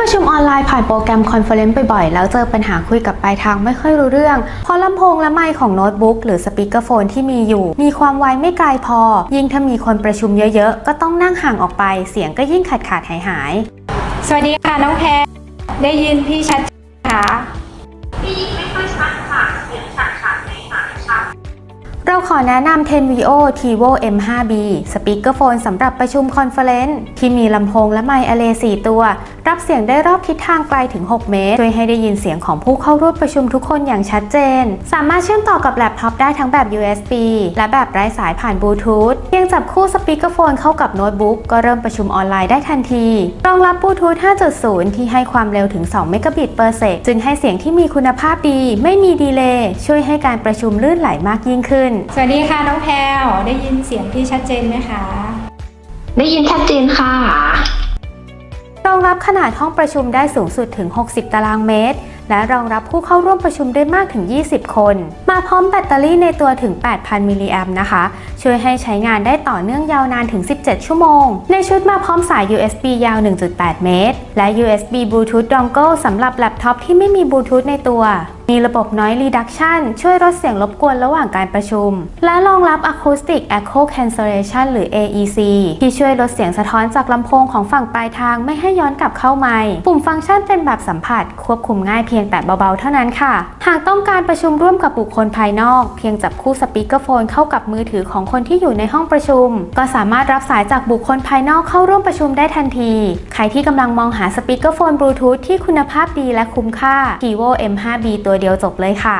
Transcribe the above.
ประชุมออนไลน์ผ่านโปรแกรมคอนเฟอเรนซ์บ่อยๆ แล้วเจอปัญหาคุยกับปลายทางไม่ค่อยรู้เรื่อง เพราะลำโพงและไมค์ของโน้ตบุ๊กหรือสปีกเกอร์โฟนที่มีอยู่ มีความไวไม่ไกลพอ ยิ่งถ้ามีคนประชุมเยอะๆ ก็ต้องนั่งห่างออกไป เสียงก็ยิ่งขาดขาดๆหายหายๆสวัสดีค่ะน้องแพรได้ยินพี่ชัดเจนไหมคะได้ยินไม่ค่อยชัดค่ะเสียง ขอแนะนำ Tenvo Tivo M5B สปีกเกอร์โฟนสำหรับประชุมคอนเฟอเรนซ์ที่มีลำโพงและไมค์อเล4ตัว รับเสียงได้รอบทิศทางไกลถึง 6 เมตร ช่วยให้ได้ยินเสียงของผู้เข้าร่วมประชุมทุกคนอย่างชัดเจน สามารถเชื่อมต่อกับแล็ปท็อปได้ทั้งแบบ USB และแบบไร้สายผ่านบลูทูธเพียงจับคู่สปีกเกอร์โฟนเข้ากับโน้ตบุ๊กก็เริ่มประชุมออนไลน์ได้ทันที รองรับบลูทูธ 5.0 ที่ให้ความเร็วถึง 2 เมกะบิตเปอร์เซกจึงให้เสียงที่มีคุณภาพดี ไม่มีดีเลย์ช่วยให้การประชุมลื่นไหลมากยิ่งขึ้นสวัสดีค่ะน้องแพรได้ยินเสียงพี่ชัดเจนไหมคะ ได้ยินชัดเจนค่ะ รองรับขนาดห้องประชุมได้สูงสุดถึง 60 ตารางเมตร และรองรับผู้เข้าร่วมประชุมได้มากถึง 20 คน มาพร้อมแบตเตอรี่ในตัวถึง 8,000 มิลลิแอมป์นะคะ ช่วยให้ใช้งานได้ต่อเนื่องยาวนานถึง 17 ชั่วโมง ในชุดมาพร้อมสาย USB ยาว 1.8 เมตร และ USB Bluetooth Dongle สำหรับแล็ปท็อปที่ไม่มีบลูทูธในตัวมีระบบ Noise Reduction ช่วยลดเสียงรบกวนระหว่างการประชุม และรองรับ Acoustic Echo Cancellation หรือ AEC ที่ช่วยลดเสียงสะท้อนจากลำโพงของฝั่งปลายทางไม่ให้ย้อนกลับเข้าไมค์ปุ่มฟังก์ชันเป็นแบบสัมผัสควบคุมง่ายเพียงียงแต่เบาๆ เท่านั้นค่ะ หากต้องการประชุมร่วมกับบุคคลภายนอก เพียงจับคู่สปีกเกอร์โฟนเข้ากับมือถือของคนที่อยู่ในห้องประชุม ก็สามารถรับสายจากบุคคลภายนอกเข้าร่วมประชุมได้ทันที ใครที่กำลังมองหาสปีกเกอร์โฟนบลูทูธที่คุณภาพดีและคุ้มค่า Tivo M5B ตัวเดียวจบเลยค่ะ